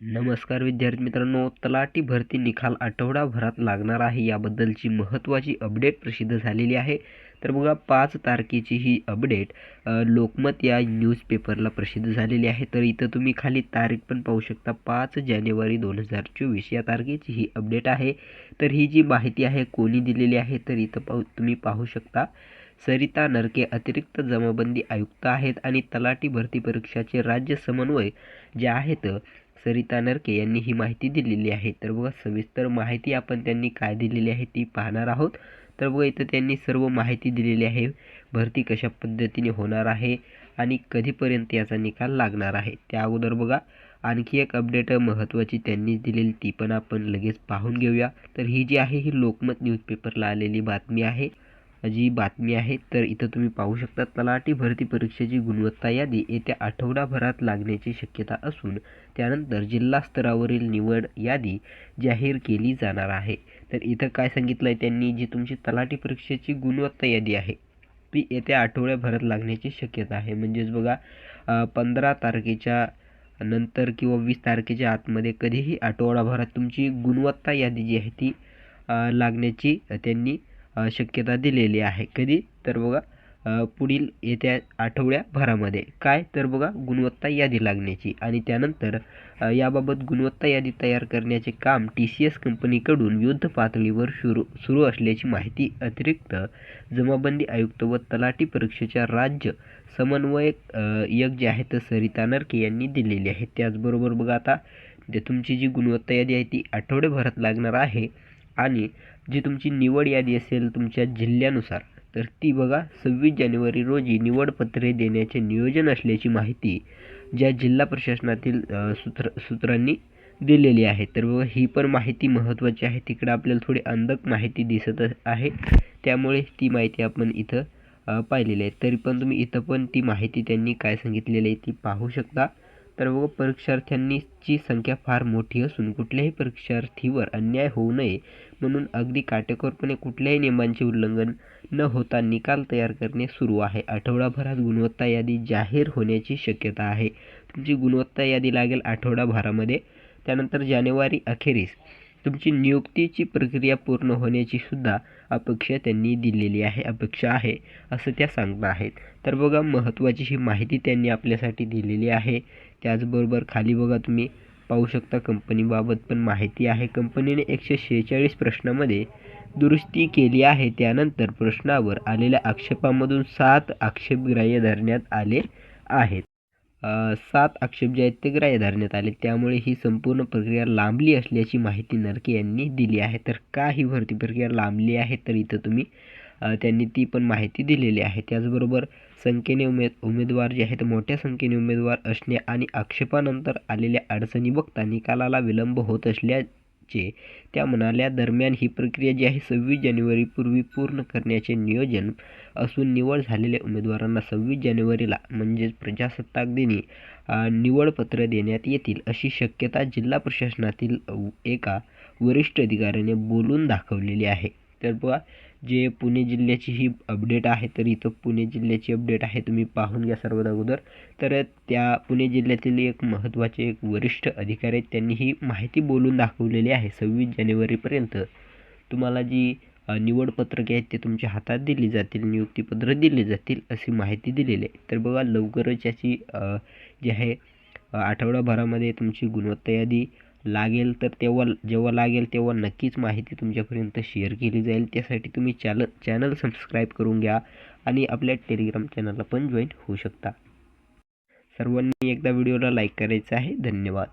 नमस्कार विद्यार्थी मित्रांनो तलाठी भरती निकाल आठवडाभरात लागणार आहे. याबद्दलची महत्त्वाची अपडेट प्रसिद्ध झालेली आहे. तर बघा पाच तारखेची ही अपडेट लोकमत या न्यूजपेपरला प्रसिद्ध झालेली आहे. तर इथं तुम्ही खाली तारीख पण पाहू शकता. पाच जानेवारी दोन हजार चोवीस या तारखेची ही अपडेट आहे. तर ही जी माहिती आहे कोणी दिलेली आहे तर इथं पाहू तुम्ही पाहू शकता. सरिता नरके अतिरिक्त जमाबंदी आयुक्त आहेत आणि तलाठी भरती परीक्षाचे राज्य समन्वय जे आहेत सरिता नरके यांनी ही माहिती दिलेली आहे. तर बघा सविस्तर माहिती आपण त्यांनी काय दिलेली आहे ती पाहणार आहोत. तर बघा इथं त्यांनी सर्व माहिती दिलेली आहे. भरती कशा पद्धतीने होणार आहे आणि कधीपर्यंत याचा निकाल लागणार आहे त्या अगोदर बघा. आणखी एक अपडेट महत्त्वाची त्यांनी दिलेली ती पण आपण लगेच पाहून घेऊया. तर ही जी आहे ही लोकमत न्यूजपेपरला आलेली बातमी आहे. जी बातमी आहे तर इथं तुम्ही पाहू शकता तलाठी भरती परीक्षेची गुणवत्ता यादी येत्या आठवडाभरात लागण्याची शक्यता असून त्यानंतर जिल्हा स्तरावरील निवड यादी जाहीर केली जाणार आहे. तर इथं काय सांगितलं आहे त्यांनी? जी तुमची तलाठी परीक्षेची गुणवत्ता यादी आहे ती येत्या आठवड्याभरात लागण्याची शक्यता आहे. म्हणजेच बघा पंधरा तारखेच्या नंतर किंवा वीस तारखेच्या आतमध्ये कधीही आठवडाभरात तुमची गुणवत्ता यादी जी आहे ती लागण्याची त्यांनी शक्यता दिलेली आहे. कधी? तर बघा पुढील येत्या आठवड्याभरामध्ये काय? तर बघा गुणवत्ता यादी लागण्याची आणि त्यानंतर याबाबत गुणवत्ता यादी तयार करण्याचे काम टी सी एस कंपनीकडून युद्ध पातळीवर सुरू सुरू असल्याची माहिती अतिरिक्त जमाबंदी आयुक्त व तलाठी परीक्षेच्या राज्य समन्वयक यज्ञ यक जे आहेत सरिता नरके यांनी दिलेली आहे. त्याचबरोबर बघा आता तुमची जी गुणवत्ता यादी आहे ती आठवड्याभरात लागणार आहे आणि जी तुमची निवड यादी असेल तुमच्या जिल्ह्यानुसार तर ती बघा सव्वीस जानेवारी रोजी निवडपत्रे देण्याचे नियोजन असल्याची माहिती ज्या जिल्हा प्रशासनातील सूत्र सूत्रांनी दिलेली आहे. तर बघा ही पण माहिती महत्त्वाची आहे. तिकडं आपल्याला थोडी अंधक माहिती दिसत आहे. त्यामुळे ती माहिती आपण इथं पाहिलेली आहे. तरी पण तुम्ही इथं पण ती माहिती त्यांनी काय सांगितलेली आहे ती पाहू शकता. तर बघा परीक्षार्थ्यांनीची संख्या फार मोठी असून कुठल्याही परीक्षार्थीवर अन्याय होऊ नये म्हणून अगदी काटेकोरपणे कुठल्याही नियमांचे उल्लंघन न होता निकाल तयार करणे सुरू आहे. आठवडाभरात गुणवत्ता यादी जाहीर होण्याची शक्यता आहे. तुमची गुणवत्ता यादी लागेल आठवडाभरामध्ये. त्यानंतर जानेवारी अखेरीस तुमची नियुक्तीची प्रक्रिया पूर्ण होण्याची सुद्धा अपेक्षा त्यांनी दिलेली आहे अपेक्षा आहे असं त्या सांगत आहेत. तर बघा महत्त्वाची ही माहिती त्यांनी आपल्यासाठी दिलेली आहे. त्याचबरोबर खाली बघा तुम्ही पाहू शकता कंपनीबाबत पण माहिती आहे. कंपनीने एकशे शेहेचाळीस प्रश्नामध्ये दुरुस्ती केली आहे. त्यानंतर प्रश्नावर आलेल्या आक्षेपामधून सात आक्षेपग्राह्य धरण्यात आले आहेत. सात आक्षेप जे आहेत ते ग्राह्य धरण्यात आले. त्यामुळे ही संपूर्ण प्रक्रिया लांबली असल्याची माहिती नरके यांनी दिली आहे. तर का ही भरती प्रक्रिया लांबली आहे? तर इथं तुम्ही त्यांनी ती पण माहिती दिलेली आहे. त्याचबरोबर संख्येने उमेद उमेदवार जे आहेत मोठ्या संख्येने उमेदवार असणे आणि आक्षेपानंतर आलेल्या अडचणी बघता निकालाला विलंब होत असल्या चे. त्या म्हणाल्या दरम्यान ही प्रक्रिया जी आहे सव्वीस जानेवारीपूर्वी पूर्ण करण्याचे नियोजन असून निवड झालेल्या उमेदवारांना सव्वीस जानेवारीला म्हणजेच प्रजासत्ताक दिनी निवडपत्र देण्यात येतील अशी शक्यता जिल्हा प्रशासनातील एका वरिष्ठ अधिकाऱ्याने बोलून दाखवलेली आहे. तर बघा जे पुणे जिल्ह्याची ही अपडेट आहे तर इथं पुणे जिल्ह्याची अपडेट आहे तुम्ही पाहून घ्या सर्वात अगोदर. तर त्या पुणे जिल्ह्यातील एक महत्त्वाचे एक वरिष्ठ अधिकारी आहेत त्यांनी ही माहिती बोलून दाखवलेली आहे सव्वीस जानेवारीपर्यंत. तुम्हाला जी निवडपत्रके आहेत ते तुमच्या हातात दिली जातील नियुक्तीपत्र दिली जातील अशी माहिती दिलेली आहे. तर बघा लवकरच याची जी आहे आठवडाभरामध्ये तुमची गुणवत्ता यादी लागेल तर तेव्हा जेव्हा लागेल तेव्हा नक्कीच माहिती तुमच्यापर्यंत शेअर केली जाईल. त्यासाठी तुम्ही चॅनल चॅनल सबस्क्राईब करून घ्या आणि आपल्या टेलिग्राम चॅनलला पण जॉईन होऊ शकता. सर्वांनी एकदा व्हिडिओला लाईक करायचं आहे. धन्यवाद.